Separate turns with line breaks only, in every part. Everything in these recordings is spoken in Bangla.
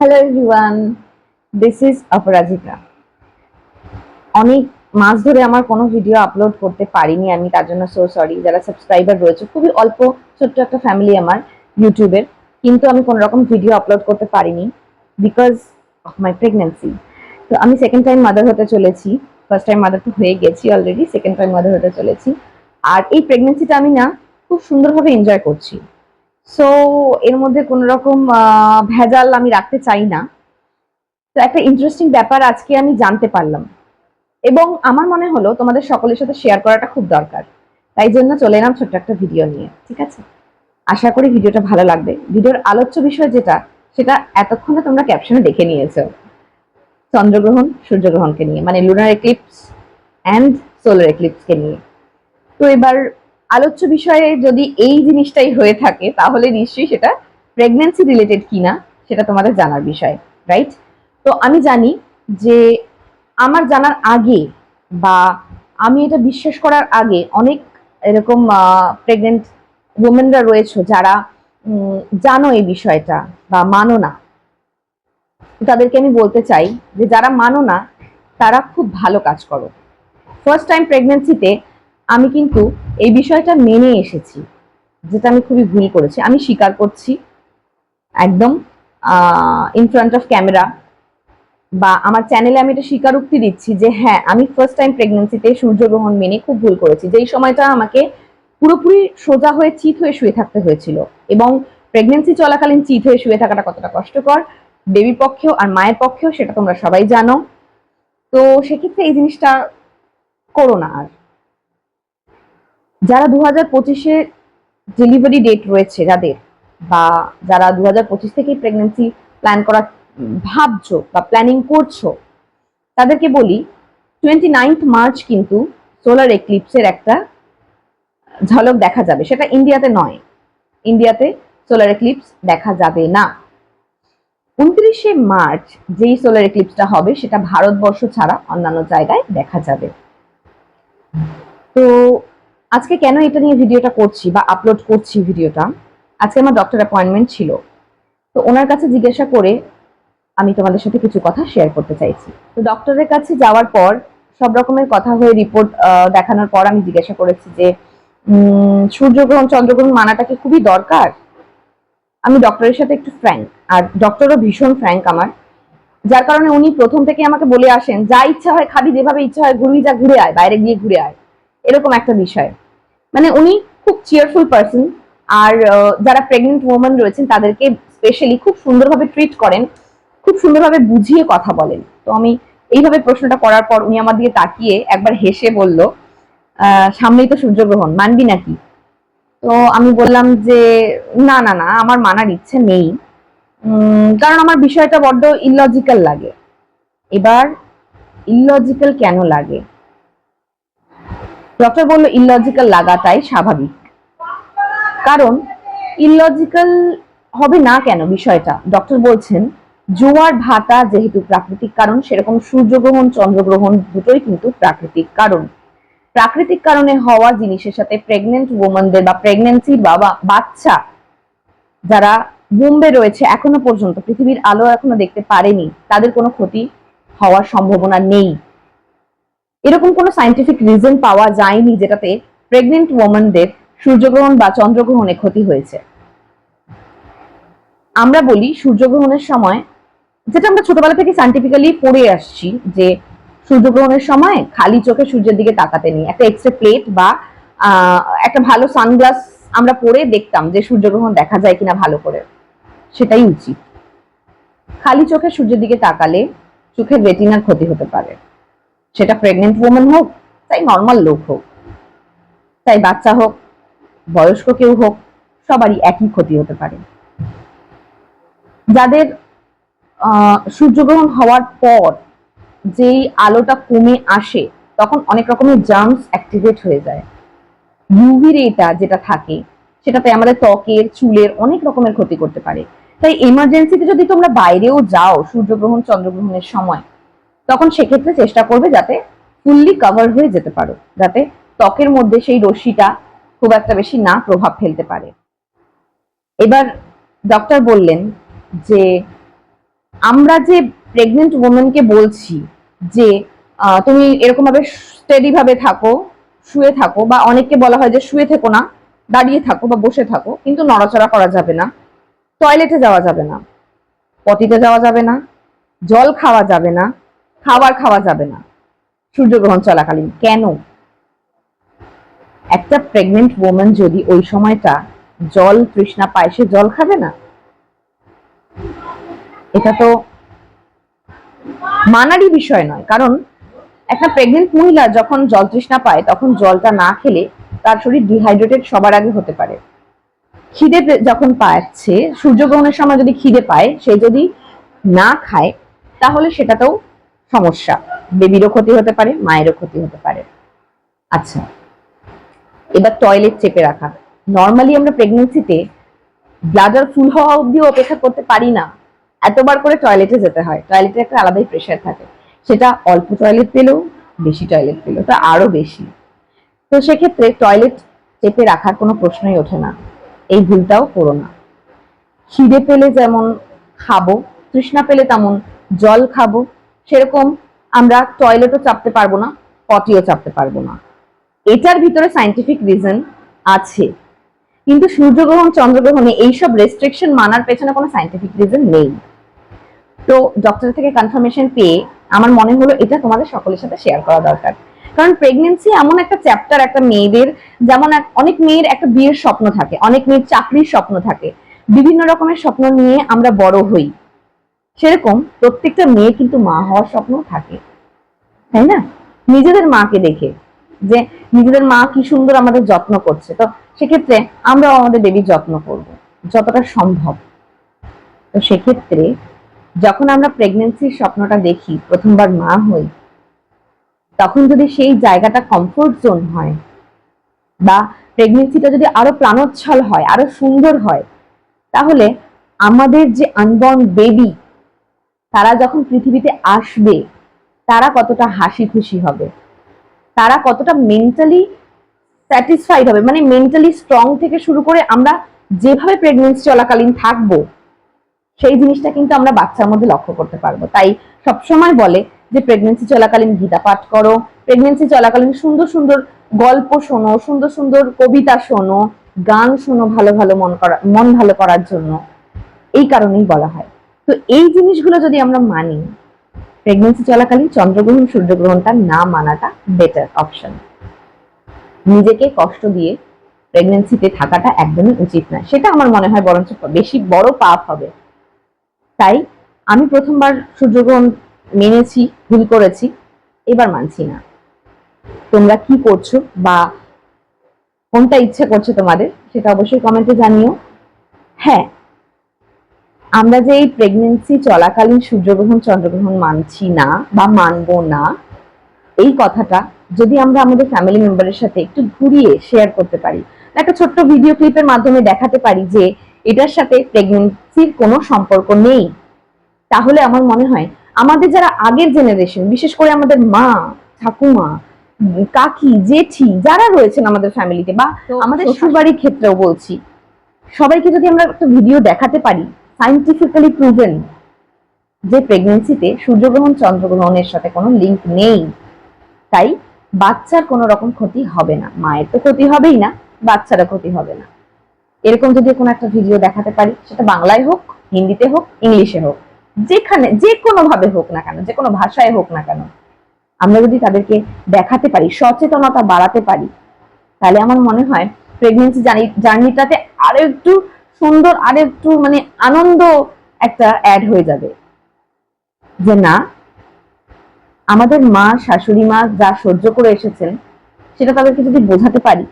Hello everyone this is Aparajita অনেক মাস ধরে আমার কোনো ভিডিও আপলোড করতে পারিনি আমি, তার জন্য সো সরি যারা সাবস্ক্রাইবার রয়েছে, খুবই অল্প, ছোট্ট একটা ফ্যামিলি আমার ইউটিউবের কিন্তু আমি কোনো রকম ভিডিও আপলোড করতে পারিনি বিকজ অফ মাই প্রেগনেন্সি তো আমি সেকেন্ড টাইম মাদার হতে চলেছি। ফার্স্ট টাইম মাদার তো হয়ে গেছি অলরেডি সেকেন্ড টাইম মাদার হতে চলেছি। আর এই প্রেগনেন্সিটা আমি না, খুব সুন্দরভাবে এনজয় করছি। সো এর মধ্যে কোনো রকম ভেজাল আমি রাখতে চাই না। তো একটা ইন্টারেস্টিং ব্যাপার আজকে আমি জানতে পারলাম। এবং আমার মনে হলো তোমাদের সকলের সাথে শেয়ার করাটা খুব দরকার। তাই জন্য চলে এলাম ছোট্ট একটা ভিডিও নিয়ে, ঠিক আছে? আশা করি ভিডিওটা ভালো লাগবে। ভিডিওর আলোচ্য বিষয় যেটা, সেটা এতক্ষণে তোমরা ক্যাপশনে দেখে নিয়েছো। চন্দ্রগ্রহণ, সূর্যগ্রহণকে নিয়ে মানে লুনার এক্লিপস অ্যান্ড সোলার এক্লিপসকে নিয়ে। তো এবার আলোচ্য বিষয়ে যদি এই জিনিসটাই হয়ে থাকে, তাহলে নিশ্চয়ই সেটা প্রেগনেন্সি রিলেটেড কিনা সেটা তোমাদের জানার বিষয় রাইট তো আমি জানি যে আমার জানার আগে বা আমি এটা বিশ্বাস করার আগে অনেক এরকম প্রেগনেন্ট উমেনরা রয়েছে যারা জানো এই বিষয়টা বা মানো না। তাদেরকে আমি বলতে চাই যে যারা মানো না, তারা খুব ভালো কাজ করো। ফার্স্ট টাইম প্রেগনেন্সিতে আমি কিন্তু এই বিষয়টা মেনে এসেছি, যেটা আমি খুবই ভুল করেছি। আমি স্বীকার করছি একদম ইন ফ্রন্ট অফ ক্যামেরা বা আমার চ্যানেলে আমি এটা স্বীকারোক্তি দিচ্ছি যে হ্যাঁ আমি ফার্স্ট টাইম প্রেগনেন্সিতে সূর্যগ্রহণ মেনে খুব ভুল করেছি। যেই সময়টা আমাকে পুরোপুরি সোজা হয়ে চিত হয়ে শুয়ে থাকতে হয়েছিল এবং প্রেগনেন্সি চলাকালীন চিত হয়ে শুয়ে থাকাটা কতটা কষ্টকর বেবির পক্ষেও আর মায়ের পক্ষেও সেটা তোমরা সবাই জানো। তো সেক্ষেত্রে এই জিনিসটা করো না আর। যারা দু হাজার পঁচিশে ডেলিভারি ডেট রয়েছে যাদের, বা যারা দু হাজার পঁচিশ থেকেই প্রেগনেন্সি প্ল্যান করা ভাবছ বা প্ল্যানিং করছ, তাদেরকে বলি টোয়েন্টি নাইন্থ মার্চ কিন্তু সোলার এক্লিপসের একটা ঝলক দেখা যাবে। সেটা ইন্ডিয়াতে নয়। ইন্ডিয়াতে সোলার এক্লিপস দেখা যাবে না। উনত্রিশে মার্চ যেই সোলার এক্লিপসটা হবে, সেটা ভারতবর্ষ ছাড়া অন্যান্য জায়গায় দেখা যাবে। তো আজকে কেন এটা নিয়ে ভিডিওটা করছি বা আপলোড করছি ভিডিওটা? আজকে আমার ডক্টর অ্যাপয়েন্টমেন্ট ছিল। তো ওনার কাছে জিজ্ঞাসা করে আমি তোমাদের সাথে কিছু কথা শেয়ার করতে চাইছি। তো ডক্টরের কাছে যাওয়ার পর সব রকমের কথা হয়ে রিপোর্ট দেখানোর পর আমি জিজ্ঞাসা করেছি যে সূর্যগ্রহণ, চন্দ্রগ্রহণ মানাটা কি খুবই দরকার? আমি ডক্টরের সাথে একটু ফ্র্যাঙ্ক আর ডক্টরও ভীষণ ফ্র্যাঙ্ক আমার। যার কারণে উনি প্রথম থেকে আমাকে বলে আসেন, যা ইচ্ছা হয় খাবি, যেভাবে ইচ্ছা হয় ঘুরবি, যা ঘুরে আয়, বাইরে গিয়ে ঘুরে আয়। এরকম একটা বিষয়। মানে উনি খুব চিয়ারফুল পার্সন আর যারা প্রেগনেন্ট ওমেন রয়েছেন, তাদেরকে স্পেশালি খুব সুন্দরভাবে ট্রিট করেন, খুব সুন্দরভাবে বুঝিয়ে কথা বলেন। তো আমি এইভাবে প্রশ্নটা করার পর উনি আমার দিকে তাকিয়ে একবার হেসে বলল সামনেই তো সূর্যগ্রহণ, মানবি নাকি? তো আমি বললাম যে, না না না, আমার মানার ইচ্ছে নেই। কারণ আমার বিষয়টা বড্ড ইলজিক্যাল লাগে। এবার ইলজিক্যাল কেন লাগে? ডক্টর বলল ইলজিক্যাল লাগাটাই স্বাভাবিক। কারণ ইলজিক্যাল হবে না কেন বিষয়টা? ডক্টর বলছেন, জোয়ার ভাটা যেহেতু প্রাকৃতিক কারণ, সেরকম সূর্যগ্রহণ, চন্দ্রগ্রহণ দুটোই কিন্তু প্রাকৃতিক কারণ। প্রাকৃতিক কারণে হওয়া জিনিসের সাথে প্রেগনেন্ট ওমেনদের বা প্রেগনেন্সি বাবা বাচ্চা যারা বোম্বে রয়েছে, এখনও পর্যন্ত পৃথিবীর আলো এখনও দেখতে পারেনি। তাদের কোনো ক্ষতি হওয়ার সম্ভাবনা নেই। এরকম কোনো সাইন্টিফিক রিজন পাওয়া যায়নি যেটাতে প্রেগনেন্ট ওমেনদের সূর্যগ্রহণ বা চন্দ্রগ্রহণে ক্ষতি হয়েছে। আমরা বলি সূর্যগ্রহণের সময়, যেটা আমরা ছোটবেলা থেকে সাইন্টিফিক্যালি পড়ে আসছি যে সূর্যগ্রহণের সময় খালি চোখে সূর্যের দিকে তাকাতে নেই। একটা এক্সরে প্লেট বা একটা ভালো সানগ্লাস আমরা পরে দেখতাম যে সূর্যগ্রহণ দেখা যায় কিনা ভালো করে। সেটাই উচিত। খালি চোখে সূর্যের দিকে তাকালে চোখের রেটিনার ক্ষতি হতে পারে। সেটা প্রেগনেন্ট ওমেন হোক, তাই নর্মাল লোক হোক, তাই বাচ্চা হোক, বয়স্ক কেউ হোক, সবারই একই ক্ষতি হতে পারে। যাদের সূর্যগ্রহণ হওয়ার পর যেই আলোটা কমে আসে, তখন অনেক রকমের জার্মস অ্যাক্টিভেট হয়ে যায়। ইউভি রেটা যেটা থাকে, সেটাতে আমাদের ত্বকের, চুলের অনেক রকমের ক্ষতি করতে পারে। তাই এমার্জেন্সিতে যদি তোমরা বাইরেও যাও সূর্যগ্রহণ, চন্দ্রগ্রহণের সময় তখন সেক্ষেত্রে চেষ্টা করবে যাতে ফুললি কভার হয়ে যেতে পারো, যাতে ত্বকের মধ্যে সেই রশ্মিটা খুব একটা বেশি না প্রভাব ফেলতে পারে। এবার ডক্টর বললেন যে, আমরা যে প্রেগনেন্ট ওমেনকে বলছি যে তুমি এরকমভাবে স্টেডিভাবে থাকো, শুয়ে থাকো বা অনেককে বলা হয় যে শুয়ে থেকো না, দাঁড়িয়ে থাকো বা বসে থাকো, কিন্তু নড়াচড়া করা যাবে না টয়লেটে যাওয়া যাবে না, পটিতে যাওয়া যাবে না, জল খাওয়া যাবে না খাবার খাওয়া যাবে না। সূর্যগ্রহণ চলাকালীন। কেন? একটা প্রেগনেন্ট ওমেন যদি ওই সময়টা জল, তৃষ্ণা পায়, সে জল খাবে না? এটা তো মানারই বিষয় নয়। কারণ একটা প্রেগনেন্ট মহিলা যখন জল, তৃষ্ণা পায়, তখন জলটা না খেলে তার শরীর ডিহাইড্রেটেড সবার আগে হতে পারে। খিদে যখন পাচ্ছে, সূর্যগ্রহণের সময় যদি খিদে পায়, সে যদি না খায়, তাহলে সেটাতেও সমস্যা। বেবিরও ক্ষতি হতে পারে, মায়েরও ক্ষতি হতে পারে। আচ্ছা এবার টয়লেট চেপে রাখা। নর্মালি আমরা প্রেগনেন্সিতে ব্লাডার ফুল হওয়া অবধি অপেক্ষা করতে পারি না। এতবার করে টয়লেটে যেতে হয়। টয়লেটে একটা আলাদাই প্রেশার থাকে। সেটা অল্প টয়লেট পেলেও, বেশি টয়লেট পেলেও, তা আরও বেশি। তো সেক্ষেত্রে টয়লেট চেপে রাখার কোনো প্রশ্নই ওঠে না। এই ভুলটাও করো না। খিদে পেলে যেমন খাব, তৃষ্ণা পেলে তেমন জল খাব সেরকম আমরা টয়লেটও চাপতে পারব না পটিও চাপতে পারব না। এটার ভিতরে সাইন্টিফিক রিজন আছে। কিন্তু সূর্যগ্রহণ, চন্দ্রগ্রহণে এইসব রেস্ট্রিকশন মানার পেছনে কোনো সাইন্টিফিক রিজন নেই। তো ডক্টর থেকে কনফার্মেশন পেয়ে আমার মনে হলো এটা তোমাদের সকলের সাথে শেয়ার করা দরকার। কারণ প্রেগনেন্সি এমন একটা চ্যাপ্টার একটা মেয়েদের, যেমন অনেক মেয়ের একটা বিয়ের স্বপ্ন থাকে, অনেক মেয়ের চাকরির স্বপ্ন থাকে। বিভিন্ন রকমের স্বপ্ন নিয়ে আমরা বড় হই। সেরকম প্রত্যেকটা মেয়ে কিন্তু মা হওয়ার স্বপ্ন থাকে, তাই না? নিজেদের মাকে দেখে যে নিজেদের মা কি সুন্দর আমাদের যত্ন করছে। তো সেক্ষেত্রে আমরাও আমাদের বেবির যত্ন করব, যতটা সম্ভব। তো সেক্ষেত্রে যখন আমরা প্রেগনেন্সির স্বপ্নটা দেখি, প্রথমবার মা হই, তখন যদি সেই জায়গাটা কমফোর্ট জোন হয় বা প্রেগনেন্সিটা যদি আরও প্রাণোচ্ছল হয়, আরও সুন্দর হয়, তাহলে আমাদের যে আনবর্ন বেবি তারা যখন পৃথিবীতে আসবে, তারা কতটা হাসি খুশি হবে? তারা কতটা মেন্টালি স্যাটিসফাইড হবে? মানে মেন্টালি স্ট্রং থেকে শুরু করে আমরা যেভাবে প্রেগনেন্সি চলাকালীন থাকব, সেই জিনিসটা কিন্তু আমরা বাচ্চার মধ্যে লক্ষ্য করতে পারব। তাই সবসময় বলে যে প্রেগনেন্সি চলাকালীন গীতা পাঠ করো প্রেগনেন্সি চলাকালীন সুন্দর সুন্দর গল্প শোনো, সুন্দর সুন্দর কবিতা শোনো, গান শোনো ভালো ভালো মন করা, মন ভালো করার জন্য। এই কারণেই বলা হয়। এই জিনিসগুলো যদি আমরা মানি প্রেগনেন্সি চলাকালীন চন্দ্রগ্রহণ সূর্যগ্রহণটা না মানাটা বেটার অপশন নিজেকে কষ্ট দিয়ে প্রেগনেন্সিতে থাকাটা একদমই উচিত না সেটা আমার মনে হয় বরঞ্চ বেশি বড় পাপ হবে। তাই আমি প্রথমবার সূর্যগ্রহণ মেনেছি, ভুল করেছি, এবার মানছি না। তোমরা কি করছ বা কোনটা ইচ্ছে করছে তোমাদের, সেটা অবশ্যই কমেন্টে জানিও। হ্যাঁ আমরা যে এই প্রেগনেন্সি চলাকালীন সূর্যগ্রহণ চন্দ্রগ্রহণ মানছি না বা মানবো না এই কথাটা যদি আমরা আমাদের ফ্যামিলি মেম্বারের সাথে একটু ঘুরিয়ে শেয়ার করতে পারি। একটা ছোট্ট ভিডিও ক্লিপের মাধ্যমে দেখাতে পারি যে এটার সাথে প্রেগনেন্সির কোনো সম্পর্ক নেই। তাহলে আমার মনে হয় আমাদের যারা আগের জেনারেশন বিশেষ করে আমাদের মা ঠাকুমা কাকি জেঠি যারা রয়েছেন আমাদের ফ্যামিলিতে বা আমাদের শ্বশুরবাড়ির ক্ষেত্রেও বলছি সবাইকে যদি আমরা একটা ভিডিও দেখাতে পারি সাইন্টিফিক্যালি প্রুভেন যে প্রেগনেন্সিতে সূর্যগ্রহণ, চন্দ্রগ্রহণের সাথে কোনো লিঙ্ক নেই। তাই বাচ্চার কোনো রকম ক্ষতি হবে না। মায়ের তো ক্ষতি হবেই না, বাচ্চারও ক্ষতি হবে না। এরকম যদি কোনো একটা ভিডিও দেখাতে পারি, সেটা বাংলায় হোক, হিন্দিতে হোক, ইংলিশে হোক, যেখানে, যে কোনো ভাবে হোক না কেন, যে কোনো ভাষায় হোক না কেন, আমরা যদি তাদেরকে দেখাতে পারি, সচেতনতা বাড়াতে পারি, তাহলে আমার মনে হয় প্রেগনেন্সি জার্নিটাতে আরও একটু সুন্দর আর একটু মানে আনন্দ একটা অ্যাড হয়ে যাবে। যে না, আমাদের মা, শাশুড়ি মা যা সহ্য করে এসেছেন, সেটা তাদেরকে যদি বোঝাতে পারি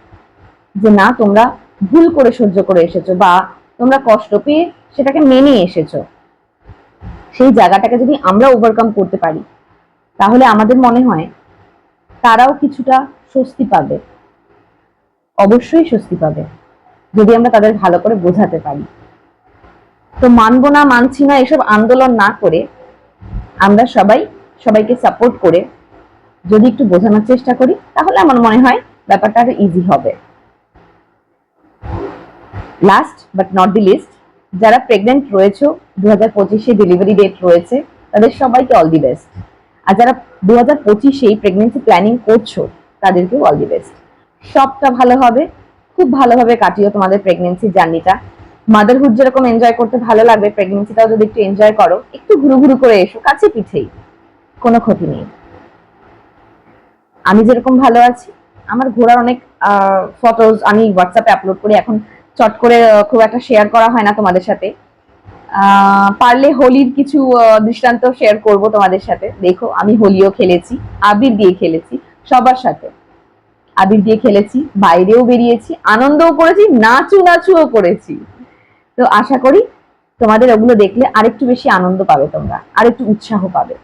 যে না, তোমরা ভুল করে সহ্য করে এসেছ বা তোমরা কষ্ট পেয়ে সেটাকে মেনে এসেছ, সেই জায়গাটাকে যদি আমরা ওভারকাম করতে পারি, তাহলে আমাদের মনে হয় তারাও কিছুটা স্বস্তি পাবে। অবশ্যই স্বস্তি পাবে। যদি আমরা তাদের ভালো করে বোঝাতে পারি। তো মানবো না, মানছি না, এসব আন্দোলন না করে আমরা সবাই সবাইকে সাপোর্ট করে যদি একটু বোঝানোর চেষ্টা করি, তাহলে আমার মনে হয় ব্যাপারটা আরও ইজি হবে। Last but not the least যারা প্রেগনেন্ট রয়েছে দু হাজার পঁচিশে ডেলিভারি ডেট রয়েছে, তাদের সবাইকে অল দি বেস্ট আর যারা দু হাজার পঁচিশেই প্রেগনেন্সি প্ল্যানিং করছ, তাদেরকেও অল দি বেস্ট সবটা ভালো হবে খুব ভালোভাবে কাটিও তোমাদের প্রেগনেন্সি জার্নিটা মাদারহুড যেরকম এনজয় করতে ভালো লাগবে প্রেগনেন্সিটাও যদি একটু এনজয় করো, একটু ঘুরু ঘুরু করে এসো, কাছে পিঠেই, কোনো ক্ষতি নেই। আমি যেরকম ভালো আছি, আমার ঘোরার অনেক ফটোজ আমি হোয়াটসঅ্যাপে আপলোড করি, এখন চট করে খুব একটা শেয়ার করা হয় না তোমাদের সাথে। পারলে হোলির কিছু দৃষ্টান্ত শেয়ার করব তোমাদের সাথে। দেখো, আমি হোলিও খেলেছি, আবির দিয়ে খেলেছি, সবার সাথে। আবির দিয়ে খেলেছি, বাইরেও বেরিয়েছি, আনন্দও করেছি, নাচু নাচুও করেছি। তো আশা করি তোমাদের ওগুলো দেখলে আরেকটু বেশি আনন্দ পাবে তোমরা, আরেকটু উৎসাহ পাবে।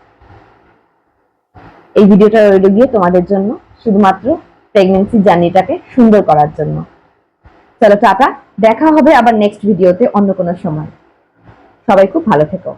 এই ভিডিওটা রইল গিয়ে তোমাদের জন্য, শুধুমাত্র প্রেগনেন্সি জার্নিটাকে সুন্দর করার জন্য। চলো টাটা, দেখা হবে আবার নেক্সট ভিডিওতে অন্য কোনো সময়। সবাই খুব ভালো থেকো।